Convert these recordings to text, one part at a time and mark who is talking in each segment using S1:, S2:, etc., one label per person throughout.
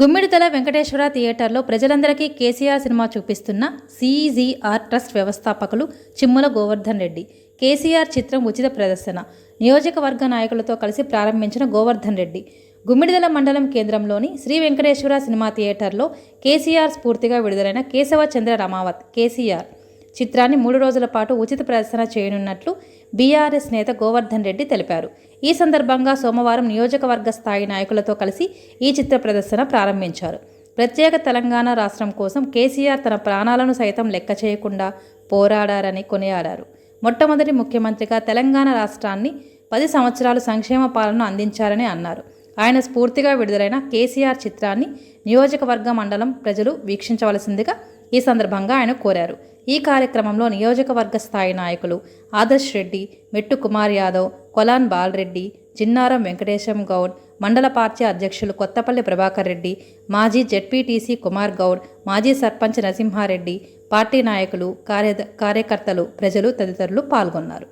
S1: గుమ్మిడితల వెంకటేశ్వర థియేటర్లో ప్రజలందరికీ KCR cinema చూపిస్తున్న సిజీఆర్ ట్రస్ట్ వ్యవస్థాపకులు చిమ్ముల గోవర్ధన్ రెడ్డి. కేసీఆర్ చిత్రం ఉచిత ప్రదర్శన. నియోజకవర్గ నాయకులతో కలిసి ప్రారంభించిన గోవర్ధన్ రెడ్డి. గుమ్మిడిదల మండలం కేంద్రంలోని శ్రీ వెంకటేశ్వర సినిమా థియేటర్లో కేసీఆర్ స్ఫూర్తిగా విడుదలైన కేశవ చంద్ర రమావత్ కేసీఆర్. చిత్రాన్ని మూడు రోజుల పాటు ఉచిత ప్రదర్శన చేయనున్నట్లు బీఆర్ఎస్ నేత గోవర్ధన్ రెడ్డి తెలిపారు. ఈ సందర్భంగా సోమవారం నియోజకవర్గ స్థాయి నాయకులతో కలిసి ఈ చిత్ర ప్రదర్శన ప్రారంభించారు. ప్రత్యేక తెలంగాణ రాష్ట్రం కోసం కేసీఆర్ తన ప్రాణాలను సైతం లెక్క చేయకుండా పోరాడారని కొనియాడారు. మొట్టమొదటి ముఖ్యమంత్రిగా తెలంగాణ రాష్ట్రాన్ని పది సంవత్సరాలు సంక్షేమ పాలన అందించారని అన్నారు. ఆయన స్ఫూర్తిగా విడుదలైన కేసీఆర్ చిత్రాన్ని నియోజకవర్గ మండలం ప్రజలు వీక్షించవలసిందిగా ఈ సందర్భంగా ఆయన కోరారు. ఈ కార్యక్రమంలో నియోజకవర్గ స్థాయి నాయకులు ఆదర్శ్ రెడ్డి మెట్టు కుమార్ యాదవ్ కొలాన్ బాలరెడ్డి చిన్నారం వెంకటేశం గౌడ్ మండల పార్టీ అధ్యక్షులు కొత్తపల్లి ప్రభాకర్ రెడ్డి మాజీ జెడ్పీటీసీ కుమార్ గౌడ్ మాజీ సర్పంచ్ నరసింహారెడ్డి పార్టీ నాయకులు కార్య కార్యకర్తలు ప్రజలు తదితరులు పాల్గొన్నారు.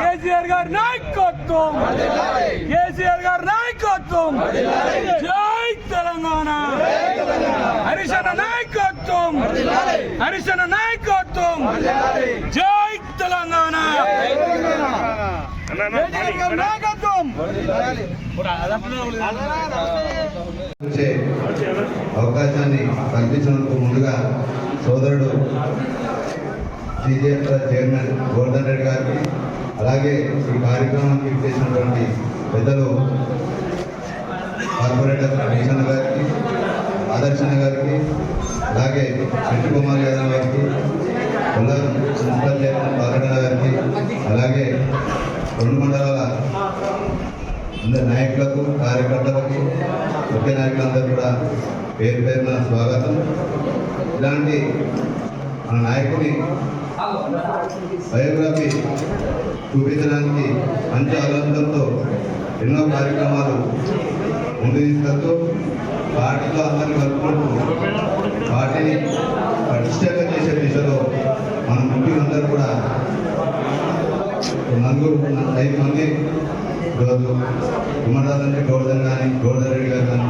S2: కేసీఆర్ నాయకత్వం. కేసీఆర్ గారి నాయకత్వం. జై తెలంగాణ. హరిశన నాయకత్వం. హరిశన నాయకత్వం. జై తెలంగాణ. నాయకత్వం.
S3: అవకాశాన్ని కల్పించినందుకు ముందుగా సోదరుడు సిజిఎఫ్ చైర్మన్ గోవర్ధన్ రెడ్డి గారికి అలాగే ఈ కార్యక్రమానికి చేసినటువంటి పెద్దలు కార్పొరేటర్ భీషణ గారికి ఆదర్శన గారికి అలాగే కృష్ణ కుమార్ యాదవ్ గారికి కొల్లారం మున్సిపల్ చైర్మన్ బాలగణ గారికి అలాగే రెండు మండలాల అందరి నాయకులకు కార్యకర్తలకు ముఖ్య నాయకులందరూ కూడా పేరు పేరున స్వాగతం. ఇలాంటి మన నాయకుని బయోగ్రఫీ చూపించడానికి మంచి ఆలోచనలతో ఎన్నో కార్యక్రమాలు ముందు తీసుకెళ్తూ పార్టీలో అందరినీ కలుపుకుంటూ పార్టీని పటిష్టంగా చేసే దిశలో మన ముఖ్యులందరూ కూడా నలుగురు ఐదు మంది ఈరోజు కుమారదాస్ నుంచి గౌర్ధన్ కానీ గౌడన్ రెడ్డి గారు కానీ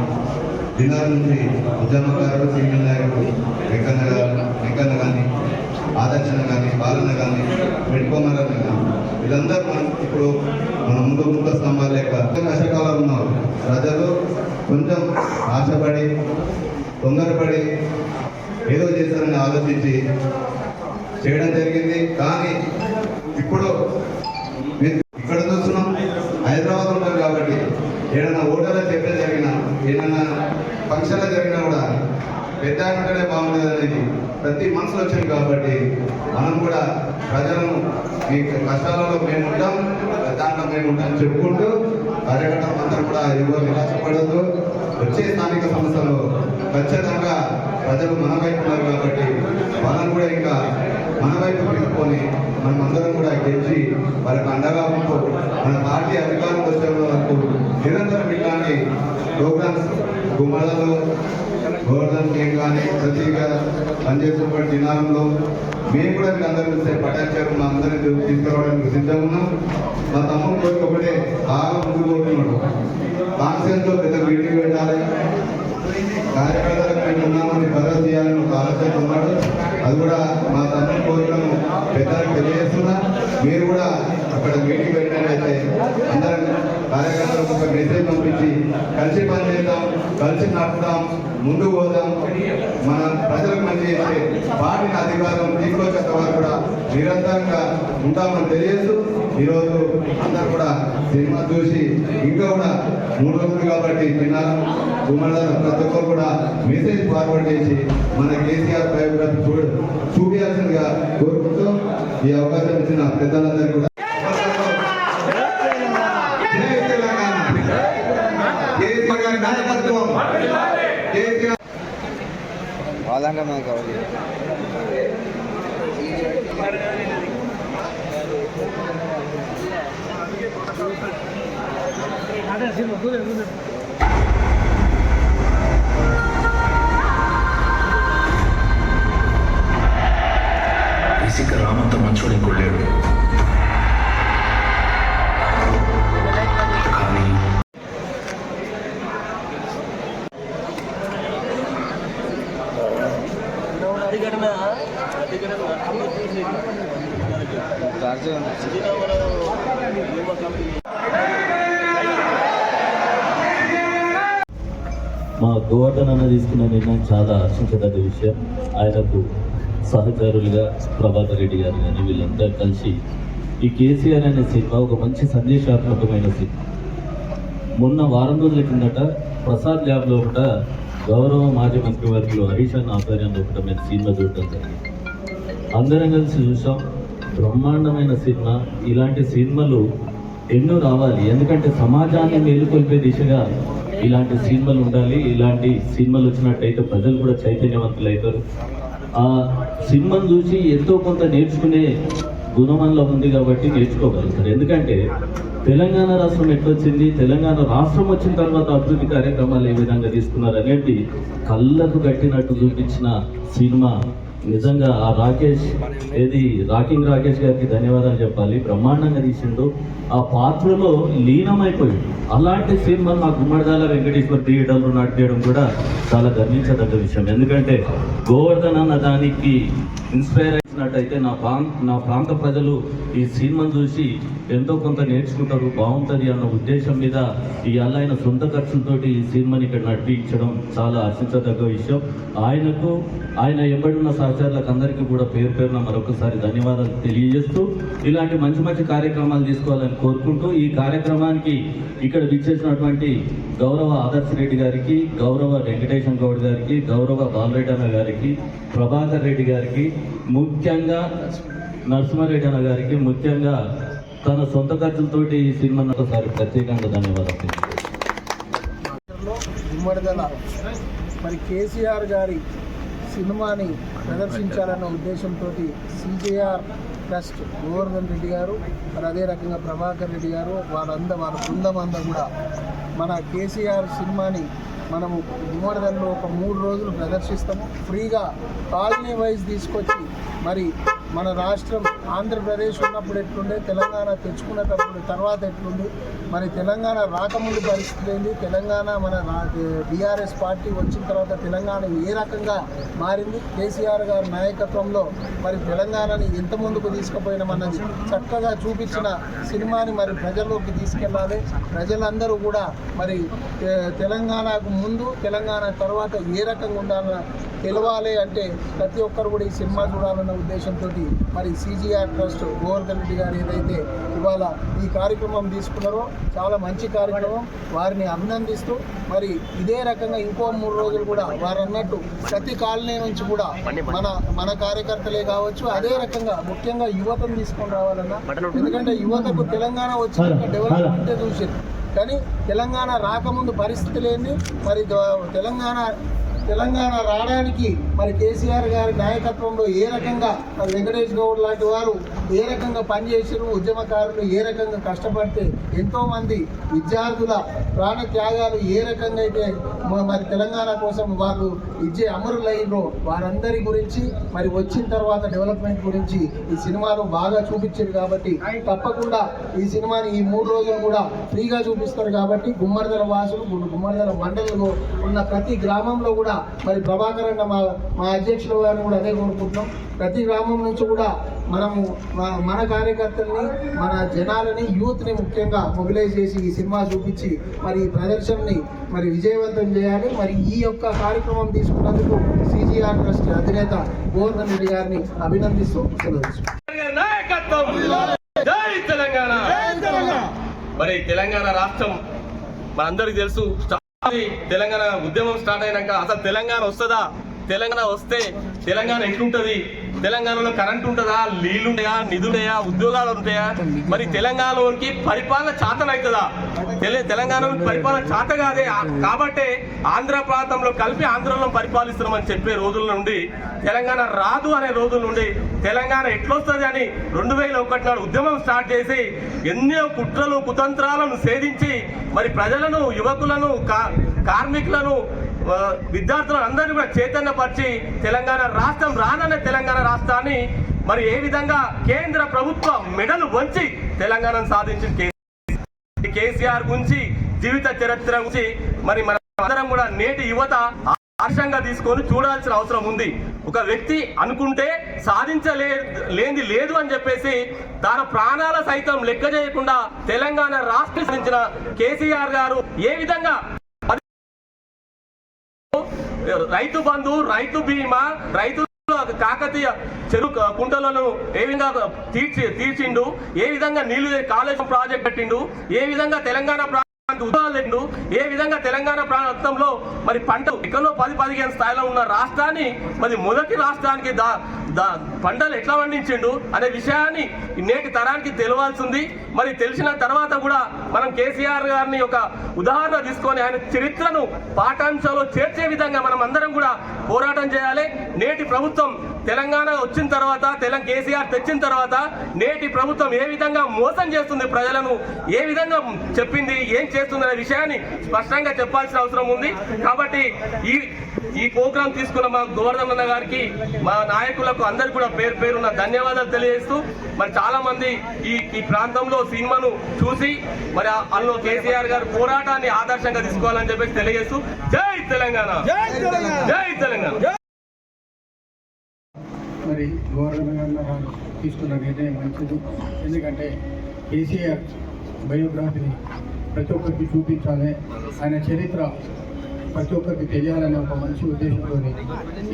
S3: దినార్ నుంచి ఉద్యమకారుడు సీనియర్ నాయకుడు వెంకన్న గారు వెంకన్న కానీ ఆదర్శన కానీ బాలన్న కానీ పెట్టుకోమని కానీ వీళ్ళందరూ మనం ఇప్పుడు మన ముందు ముఖ స్తంభాలు లేక కష్టకాలం ఉన్నారు. ప్రజలు కొంచెం ఆశపడి తొందరపడి ఏదో చేస్తారని ఆలోచించి చేయడం జరిగింది. కానీ ఇప్పుడు ఇక్కడ చూస్తున్నాం హైదరాబాద్ ఉంటారు కాబట్టి ఏదైనా ఓటర్లు చెప్పే జరిగినా ఏదైనా ఫంక్షన్లు జరిగిన పెద్ద అంటే ఉంటేనే అనేది ప్రతి మనసులో వచ్చింది కాబట్టి మనం కూడా ప్రజలను ఈ కష్టాలలో మేము ఉంటాం దాంట్లో మేము ఉంటాం చెప్పుకుంటూ కార్యకర్తలు అందరూ కూడా ఎవరు నిరాశపడద్దు వచ్చే స్థానిక సంస్థలు ఖచ్చితంగా ప్రజలు మన వైపు ఉన్నారు కాబట్టి వాళ్ళని కూడా ఇంకా మన వైపు తీసుకొని మనం అందరం కూడా గెలిచి వాళ్ళకి అండగా ఉంటూ మన పార్టీ అధికారులు వచ్చే వరకు నిరంతరం ఇట్లాంటి ప్రోగ్రామ్స్ గుమ్మలలో గోవర్ధన్ గేమ్ కానీ ప్రతిగా పనిచేసినటువంటి దినాలంలో మేము కూడా మీరు అందరూ చూస్తే పటాచారు మా అందరినీ తీసుకురావడానికి సిద్ధంగా ఉన్నాం. మా తమ్ముడు కోరిక ఒకటే బాగా ముందుకు పోతున్నాడు కాన్సెన్స్లో పెద్ద మీటింగ్ పెట్టాలి. కార్యకర్తలకు మేము ఉన్నామని భరోసా చేయాలని ఒక ఆలోచన ఉన్నాడు. అది కూడా మా తమ్ముడు కోరికను పెద్దలకు తెలియజేస్తున్నా. మీరు కూడా అక్కడ మీటింగ్ పెట్టినట్లయితే ఒక మెసేజ్ పంపించి కలిసి పనిచేద్దాం కలిసి నడుపుదాం ముందుకు పోదాం. మన ప్రజలకు మంచి చేసే పార్టీని అధికారం తీసుకొచ్చేంత వరకు కూడా నిరంతరంగా ఉంటామని తెలియజేస్తూ ఈరోజు అందరు కూడా సినిమా చూసి ఇంకా కూడా మూడు రోజులు కాబట్టి తిన్నారు గుమ్మడాలు ప్రతి ఒక్కరు కూడా మెసేజ్ ఫార్వర్డ్ చేసి మన కేసీఆర్ బయోగ్రఫీ చూడ చూపించాల్సిందిగా కోరుకుంటూ ఈ అవకాశం ఇచ్చిన పెద్దలందరూ కూడా
S4: அதாங்க
S5: மேம் கவலை அதான் சரி புது
S4: इसी
S6: करामत గోవర్ధన్ అన్న తీసుకున్న నిర్ణయం చాలా హర్షించదగ్గ విషయం. ఆయనకు సహచరులుగా ప్రభాకర్ రెడ్డి గారు కానీ వీళ్ళందరూ కలిసి ఈ కేసీఆర్ అనే సినిమా ఒక మంచి సందేశాత్మకమైన సినిమా. మొన్న వారం రోజుల కిందట ప్రసాద్ ల్యాబ్లో ఒకట గౌరవ మాజీ మంత్రివర్గులు హరీష్ అన్న ఆధ్వర్యంలో ఒకట మేము సినిమా చూడటం జరిగింది. అందరం కలిసి చూసాం. బ్రహ్మాండమైన సినిమా. ఇలాంటి సినిమాలు ఎన్నో రావాలి. ఎందుకంటే సమాజాన్ని మేలుకొల్పే దిశగా ఇలాంటి సినిమాలు ఉండాలి ఇలాంటి సినిమాలు వచ్చినట్టయితే ప్రజలు కూడా చైతన్యవంతులు అవుతారు. ఆ సినిమాను చూసి ఎంతో కొంత నేర్చుకునే గుణమంలో ఉంది కాబట్టి నేర్చుకోగలుగుతారు. ఎందుకంటే తెలంగాణ రాష్ట్రం ఎట్లొచ్చింది తెలంగాణ రాష్ట్రం వచ్చిన తర్వాత అభివృద్ధి కార్యక్రమాలు ఏ విధంగా తీసుకున్నారు అనేది కళ్ళకు కట్టినట్టు చూపించిన సినిమా నిజంగా ఆ రాకేష్ ఏది? రాకింగ్ రాకేష్ గారికి ధన్యవాదాలు చెప్పాలి. బ్రహ్మాండంగా తీసిండు. ఆ పాత్రలో లీనమైపోయింది అలాంటి సినిమా మా గుమ్మడిదాల వెంకటేశ్వర థియేటర్లో నడిపేయడం కూడా చాలా గర్వించదగ్గ విషయం. ఎందుకంటే గోవర్ధన్ అన్న దానికి ఇన్స్పైర్ అయినట్టయితే నా ప్రాంత నా ప్రాంత ప్రజలు ఈ సినిమాను చూసి ఎంతో కొంత నేర్చుకుంటారు బాగుంటుంది అన్న ఉద్దేశం మీద ఈ ఆయన సొంత ఖర్చులతో ఈ సినిమాని ఇక్కడ నడిపించడం చాలా హర్షించదగ్గ విషయం. ఆయనకు ఆయన ఎంబడిన ఉన్న సహచరులకు అందరికీ కూడా పేరు పేరున మరొకసారి ధన్యవాదాలు తెలియజేస్తూ ఇలాంటి మంచి మంచి కార్యక్రమాలు తీసుకోవాలని కోరుకుంటూ ఈ కార్యక్రమానికి ఇక్కడ విచ్చేసినటువంటి గౌరవ ఆదర్శ్ రెడ్డి గారికి గౌరవ వెంకటేశం గౌడ్ గారికి గౌరవ బాలరెడ్డి అన్న గారికి ప్రభాకర్ రెడ్డి గారికి ముఖ్యంగా నరసింహారెడ్డి అన్న గారికి ముఖ్యంగా తన సొంత ఖర్చులతోటి ఈ సినిమాను ఒకసారి ప్రత్యేకంగా ధన్యవాదాలు
S7: ఉమ్మడిదల మరి కేసీఆర్ గారి సినిమాని ప్రదర్శించాలన్న ఉద్దేశంతో సిజేఆర్ ట్రస్ట్ గోవర్ధన్ రెడ్డి గారు మరి అదే రకంగా ప్రభాకర్ రెడ్డి గారు వాళ్ళందరూ వాళ్ళ బృందం అంతా కూడా మన కేసీఆర్ సినిమాని మనము ఉమ్మడిదల్లో ఒక మూడు రోజులు ప్రదర్శిస్తాము. ఫ్రీగా కాలనీ వైజ్ తీసుకొచ్చి మరి మన రాష్ట్రం ఆంధ్రప్రదేశ్ ఉన్నప్పుడు ఎట్లుండే తెలంగాణ తెచ్చుకునేటప్పుడు తర్వాత ఎట్లుంది? మరి తెలంగాణ రాకముందు పరిస్థితి ఏంది? తెలంగాణ మన బీఆర్ఎస్ పార్టీ వచ్చిన తర్వాత తెలంగాణ ఏ రకంగా మారింది? కేసీఆర్ గారి నాయకత్వంలో మరి తెలంగాణని ఎంత ముందుకు తీసుకుపోయినామన్నది చక్కగా చూపించిన సినిమాని మరి ప్రజల్లోకి తీసుకెళ్ళాలి. ప్రజలందరూ కూడా మరి తెలంగాణకు ముందు తెలంగాణ తర్వాత ఏ రకంగా ఉండాలన్న తెలవాలి అంటే ప్రతి ఒక్కరు కూడా ఈ సినిమా చూడాలన్న ఉద్దేశంతో మరి సీజీఆర్ ట్రస్ట్ గోవర్ధన్ రెడ్డి గారు ఏదైతే ఇవాళ ఈ కార్యక్రమం తీసుకున్నారో చాలా మంచి కార్యక్రమం వారిని అభినందిస్తూ మరి ఇదే రకంగా ఇంకో మూడు రోజులు కూడా వారు అన్నట్టు ప్రతి కాలనీ నుంచి కూడా మన మన కార్యకర్తలే కావచ్చు అదే రకంగా ముఖ్యంగా యువతను తీసుకొని రావాలన్నా ఎందుకంటే యువతకు తెలంగాణ వచ్చినాక డెవలప్మెంటే చూసింది. కానీ తెలంగాణ రాకముందు పరిస్థితి లేని మరి తెలంగాణ తెలంగాణ రావడానికి మరి కేసీఆర్ గారి నాయకత్వంలో ఏ రకంగా మరి వెంకటేష్ గౌడ్ లాంటి వారు ఏ రకంగా పనిచేసారు ఉద్యమకారులు ఏ రకంగా కష్టపడితే ఎంతోమంది విద్యార్థుల ప్రాణ త్యాగాలు ఏ రకంగా అయితే మరి తెలంగాణ కోసం వాళ్ళు ఇచ్చే అమరులైన్లో వారందరి గురించి మరి వచ్చిన తర్వాత డెవలప్మెంట్ గురించి ఈ సినిమాలో బాగా చూపించారు కాబట్టి తప్పకుండా ఈ సినిమాని ఈ మూడు రోజులు కూడా ఫ్రీగా చూపిస్తారు కాబట్టి గుమ్మడిదల వాసులు గు- గుమ్మడిదల మండలంలో ఉన్న ప్రతి గ్రామంలో కూడా మరి ప్రభాకర్ అన్న మా మా అధ్యక్షుల గారిని కూడా అదే కోరుకుంటున్నాం. ప్రతి గ్రామం నుంచి కూడా మనము మన కార్యకర్తల్ని మన జనాలని యూత్ని ముఖ్యంగా మొబిలైజ్ చేసి ఈ సినిమా చూపించి మరి ఈ ప్రదర్శనని మరి విజయవంతం చేయాలి. మరి ఈ యొక్క కార్యక్రమం తీసుకున్నందుకు సిజిఆర్ ట్రస్ట్ అధినేత గోవర్ధన్ రెడ్డి గారిని అభినందిస్తూ
S2: మరి తెలంగాణ రాష్ట్రం మనందరికీ తెలుసు తెలంగాణ ఉద్యమం స్టార్ట్ అయినాక అసలు తెలంగాణ వస్తుందా? తెలంగాణ వస్తే తెలంగాణ ఎట్లుంటది? తెలంగాణలో కరెంట్ ఉంటుందా? నీళ్ళు ఉంటాయా? నిధులుంటాయా ఉద్యోగాలు ఉంటాయా? మరి తెలంగాణలోనికి పరిపాలన చాతనవుతుందా తెల- పరిపాలన చాత కాదే. కాబట్టే ఆంధ్ర ప్రాంతంలో కలిపి ఆంధ్రలో పరిపాలిస్తున్నామని చెప్పే రోజుల నుండి తెలంగాణ రాదు అనే రోజుల నుండి తెలంగాణ ఎట్లొస్తుంది అని రెండు వేల ఒకటి నాడు ఉద్యమం స్టార్ట్ చేసి ఎన్నో కుట్రలు కుతంత్రాలను సేధించి మరి ప్రజలను యువకులను కా- కార్మికులను ఆ, అందరినీ కూడా చైతన్యపరిచి తెలంగాణ రాష్ట్రం రానన్న తెలంగాణ రాష్ట్రాన్ని మరి ఏ విధంగా కేంద్ర ప్రభుత్వం మెడలు వంచి తెలంగాణను సాధించిన కేసీఆర్ కేసీఆర్ గురించి జీవిత చరిత్ర గురించి మరి మన అందరం కూడా నేటి యువత ఆశంగా తీసుకొని చూడాల్సిన అవసరం ఉంది. ఒక వ్యక్తి అనుకుంటే సాధించలే లేనిది లేదు అని చెప్పేసి తన ప్రాణాల సైతం లెక్క చేయకుండా తెలంగాణ రాష్ట్ర సాధించిన కేసీఆర్ గారు ఏ విధంగా రైతు బంధు రైతు బీమా రైతు కాకతీయ చెరుకు కుంటలను ఏ విధంగా తీర్చి తీర్చిండు? ఏ విధంగా నీళ్ళు కాళేశ్వరం ప్రాజెక్ట్ పెట్టిండు? ఏ విధంగా తెలంగాణ ప్రాంతానికి ఏ విధంగా తెలంగాణ ప్రాంతంలో మరి పంట ఎక్కడో పది పదిహేను స్థాయిలో ఉన్న రాష్ట్రాన్ని మరి మొదటి రాష్ట్రానికి దా దా పంటలు ఎట్లా పండించిండు అనే విషయాన్ని నేటి తరానికి తెలియాల్సింది. మరి తెలిసిన తర్వాత కూడా మనం కేసీఆర్ గారిని ఒక ఉదాహరణ తీసుకొని ఆయన చరిత్రను పాఠాంశాల్లో చేర్చే విధంగా మనం అందరం కూడా పోరాటం చేయాలి. నేటి ప్రభుత్వం తెలంగాణ వచ్చిన తర్వాత తెలంగాణ కేసీఆర్ తెచ్చిన తర్వాత నేటి ప్రభుత్వం ఏ విధంగా మోసం చేస్తుంది ప్రజలను ఏ విధంగా చెప్పింది ఏం చేస్తుంది అనే విషయాన్ని స్పష్టంగా చెప్పాల్సిన అవసరం ఉంది. కాబట్టి ఈ ఈ ప్రోగ్రాం తీసుకున్న మా గోవర్ధన్ గారికి మా నాయకులకు అందరికి కూడా పేరు పేరున్న ధన్యవాదాలు తెలియజేస్తూ మరి చాలా మంది ఈ ఈ ప్రాంతంలో సినిమాను చూసి మరి అందులో కేసీఆర్ గారి పోరాటాన్ని ఆదర్శంగా తీసుకోవాలని చెప్పేసి తెలియజేస్తూ జై తెలంగాణ! జై తెలంగాణ!
S8: మరి గవర్నమెంట్ తీసుకున్న నిర్ణయం మంచిది. ఎందుకంటే కేసీఆర్ బయోగ్రఫీని ప్రతి ఒక్కరికి చూపించాలి. ఆయన చరిత్ర ప్రతి ఒక్కరికి తెలియాలనే ఒక మంచి ఉద్దేశంతో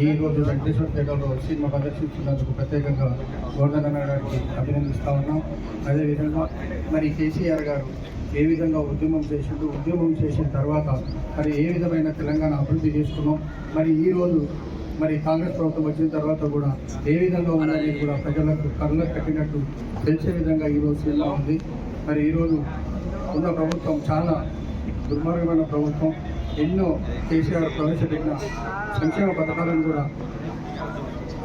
S8: ఈ రోజు వెంకటేశ్వర థియేటర్లో సినిమా ప్రదర్శించినందుకు ప్రత్యేకంగా గవర్నర్ గారికి అభినందిస్తూ ఉన్నాం. అదేవిధంగా మరి కేసీఆర్ గారు ఏ విధంగా ఉద్యమం చేసిండు ఉద్యమం చేసిన తర్వాత మరి ఏ విధమైన తెలంగాణ అభివృద్ధి చేసుకున్నాం మరి ఈ రోజు మరి కాంగ్రెస్ ప్రభుత్వం వచ్చిన తర్వాత కూడా ఏ విధంగా ఉన్నది కూడా ప్రజలకు కరుణ కట్టినట్టు తెలిసే విధంగా ఈరోజు ఎలా ఉంది? మరి ఈరోజు ఉన్న ప్రభుత్వం చాలా దుర్మార్గమైన ప్రభుత్వం. ఎన్నో కేసీఆర్ ప్రవేశపెట్టిన సంక్షేమ పథకాలను కూడా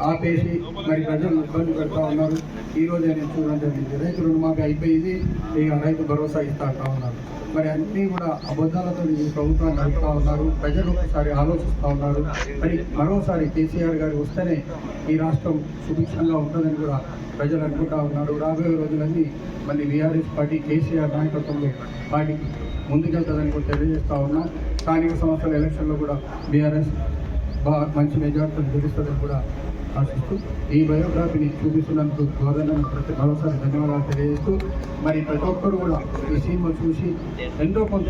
S8: ఆపేసి మరి ప్రజలు ఇబ్బంది పెడతా ఉన్నారు. ఈ రోజు నేను చూడడం జరిగింది. రైతు రుణమాఫీ అయిపోయింది. ఇక రైతు భరోసా ఇస్తా ఉన్నారు. మరి అన్నీ కూడా అబద్ధాలతో ఈ ప్రభుత్వాన్ని నడుపుతా ఉన్నారు. ప్రజలు ఒకసారి ఆలోచిస్తూ ఉన్నారు. మరి మరోసారి కేసీఆర్ గారు వస్తేనే ఈ రాష్ట్రం సుభిక్షంగా ఉంటుందని కూడా ప్రజలు అనుకుంటా ఉన్నారు. రాబోయే రోజులన్నీ మళ్ళీ బీఆర్ఎస్ పార్టీ కేసీఆర్ నాయకత్వంలో పార్టీకి ముందుకెళ్తుందని కూడా తెలియజేస్తా ఉన్నాం. స్థానిక సంస్థల ఎలక్షన్లో కూడా బీఆర్ఎస్ బాగా మంచి మెజార్టీని గెలుస్తుందని కూడా ఆశిస్తూ ఈ బయోగ్రఫీని చూపిస్తున్నందుకు గవర్నర్ ప్రతి మరోసారి ధన్యవాదాలు తెలియజేస్తూ మరి ప్రతి ఒక్కరు కూడా ఈ సినిమా చూసి ఎంతో కొంత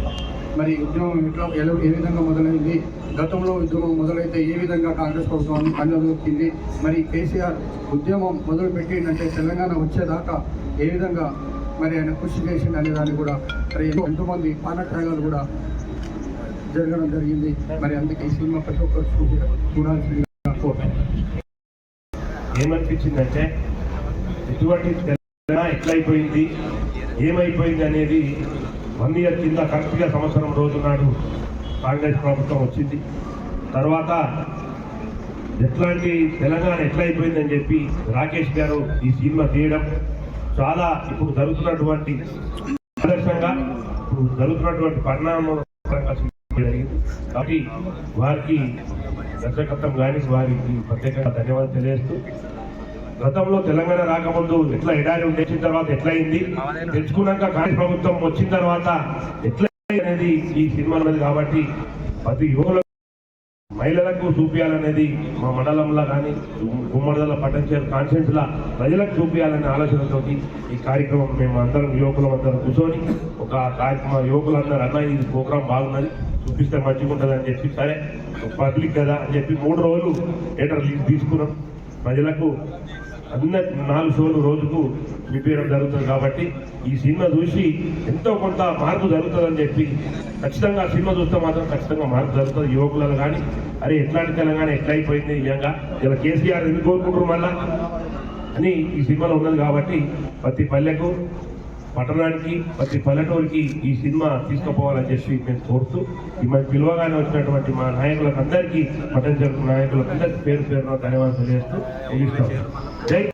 S8: మరి ఉద్యమం ఎట్లా ఎలా ఏ విధంగా మొదలైంది గతంలో ఉద్యమం మొదలైతే ఏ విధంగా కాంగ్రెస్ ప్రభుత్వం అందరికింది మరి కేసీఆర్ ఉద్యమం మొదలుపెట్టిందంటే తెలంగాణ వచ్చేదాకా ఏ విధంగా మరి ఆయన కృషి చేసింది అనే దాన్ని కూడా మరి ఎంతోమంది పానట్రాగాలు కూడా జరగడం జరిగింది. మరి అందుకే ఈ సినిమా ప్రతి ఒక్కరు చూడాల్సిందిగా కోరుతున్నాను.
S9: ఏమనిపించిందంటే ఎటువంటి తెలంగాణ ఎట్లయిపోయింది ఏమైపోయింది అనేది వన్ ఇయర్ కింద కరెక్ట్గా సంవత్సరం రోజు నాడు కాంగ్రెస్ ప్రభుత్వం వచ్చింది. తర్వాత ఎట్లాంటి తెలంగాణ ఎట్లయిపోయిందని చెప్పి రాకేష్ గారు ఈ సినిమా తీయడం చాలా ఇప్పుడు జరుగుతున్నటువంటి ఆదర్శంగా ఇప్పుడు జరుగుతున్నటువంటి పరిణామం కాబట్టి వారికి దర్శకత్వం కానీ వారికి ప్రత్యేకంగా ధన్యవాదాలు తెలియజేస్తూ గతంలో తెలంగాణ రాకముందు ఎట్లా ఎడారి ఉండేసిన తర్వాత ఎట్లయింది తెచ్చుకున్నాక కాంగ్రెస్ ప్రభుత్వం వచ్చిన తర్వాత ఎట్లా అనేది ఈ సినిమా కాబట్టి ప్రతి యువకులకు మహిళలకు చూపించాలనేది మా మండలంలో కానీ గుమ్మడిదల పట్టణచేరు కాన్ఫరెన్స్ లా ప్రజలకు చూపించాలనే ఆలోచనతోటి ఈ కార్యక్రమం మేము అందరం యువకులం అందరం కూర్చొని ఒక కార్యక్రమం యువకులందరూ అన్న ఇది ప్రోగ్రాం బాగున్నది చూపిస్తే మంచిగా ఉంటుంది అని చెప్పి సరే పబ్లిక్ కదా అని చెప్పి మూడు రోజులు థియేటర్ లీజ్ తీసుకున్నాం. ప్రజలకు అన్న నాలుగు షోలు రోజుకు విపేరం జరుగుతుంది కాబట్టి ఈ సినిమా చూసి ఎంతో కొంత మార్పు జరుగుతుందని చెప్పి ఖచ్చితంగా సినిమా చూస్తే మాత్రం ఖచ్చితంగా మార్పు జరుగుతుంది. యువకులలో కానీ అరే ఎట్లాంటి తెలంగాణ ఎట్లా అయిపోయింది నిజంగా? ఇలా కేసీఆర్ ఎందుకు కోరుకుంటారు మళ్ళా? అని ఈ సినిమాలో ఉన్నది కాబట్టి ప్రతి పల్లెకు పట్టణానికి ప్రతి పల్లెటూరికి ఈ సినిమా తీసుకుపోవాలని చెప్పి మేము కోరుతూ ఈ మన పిలువగానే వచ్చినటువంటి మా నాయకులకు అందరికీ పట్టణ నాయకులకు అందరికీ పేరు పేరున ధన్యవాదాలు తెలియజేస్తూ ముగిస్తాం జై